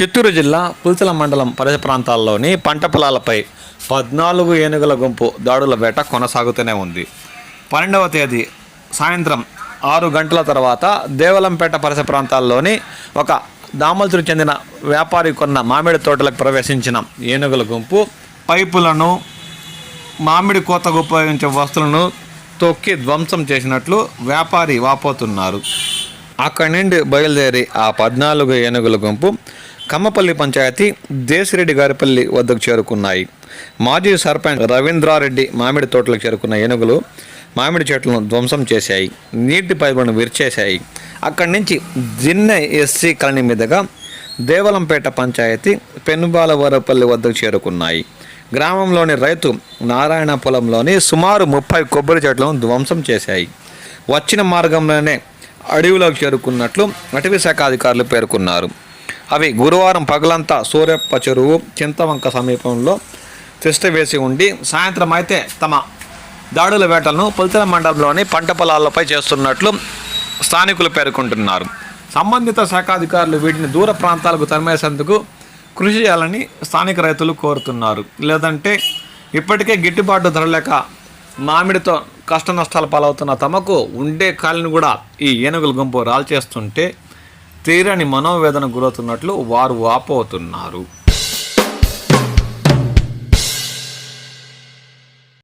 చిత్తూరు జిల్లా పుల్చల మండలం పరిసర ప్రాంతాల్లోని పంట పొలాలపై పద్నాలుగు ఏనుగుల గుంపు దాడుల వేట కొనసాగుతూనే ఉంది. పన్నెండవ తేదీ సాయంత్రం ఆరు గంటల తర్వాత దేవలంపేట పరిసర ప్రాంతాల్లోని ఒక దామల్తుకు చెందిన వ్యాపారి కొన్న మామిడి తోటలకు ప్రవేశించిన ఏనుగుల గుంపు పైపులను మామిడి కోతకు ఉపయోగించే వస్తువులను తొక్కి ధ్వంసం చేసినట్లు వ్యాపారి వాపోతున్నారు. అక్కడి నుండి బయలుదేరి ఆ పద్నాలుగు ఏనుగుల గుంపు కమ్మపల్లి పంచాయతీ దేశిరెడ్డి గారిపల్లి వద్దకు చేరుకున్నాయి. మాజీ సర్పంచ్ రవీంద్రారెడ్డి మామిడి తోటలకు చేరుకున్న ఏనుగులు మామిడి చెట్లను ధ్వంసం చేశాయి. నీటి పైపులను విరిచేశాయి. అక్కడి నుంచి దిన్నె ఎస్సీ కాలనీ మీదుగా దేవలంపేట పంచాయతీ పెనుబాలవరపల్లి వద్దకు చేరుకున్నాయి. గ్రామంలోని రైతు నారాయణ పొలంలోని సుమారు ముప్పై కొబ్బరి చెట్లను ధ్వంసం చేశాయి. వచ్చిన మార్గంలోనే అడవిలోకి చేరుకున్నట్లు అటవీ శాఖ అధికారులు పేర్కొన్నారు. అవి గురువారం పగలంతా సూర్యప్ప చెరువు చింతవంక సమీపంలో తిష్ట వేసి ఉండి సాయంత్రం అయితే తమ దాడుల వేటలను పులితల మండలంలోని పంట పొలాలపై చేస్తున్నట్లు స్థానికులు పేర్కొంటున్నారు. సంబంధిత శాఖాధికారులు వీటిని దూర ప్రాంతాలకు తరిమేసేందుకు కృషి చేయాలని స్థానిక రైతులు కోరుతున్నారు. లేదంటే ఇప్పటికే గిట్టుబాటు ధర లేక మామిడితో కష్ట నష్టాలు పాలవుతున్న తమకు ఉండే కాలిని కూడా ఈ ఏనుగుల గుంపు రాల్చేస్తుంటే తీరని మనోవేదన గురవుతున్నట్లు వారు వాపోతున్నారు.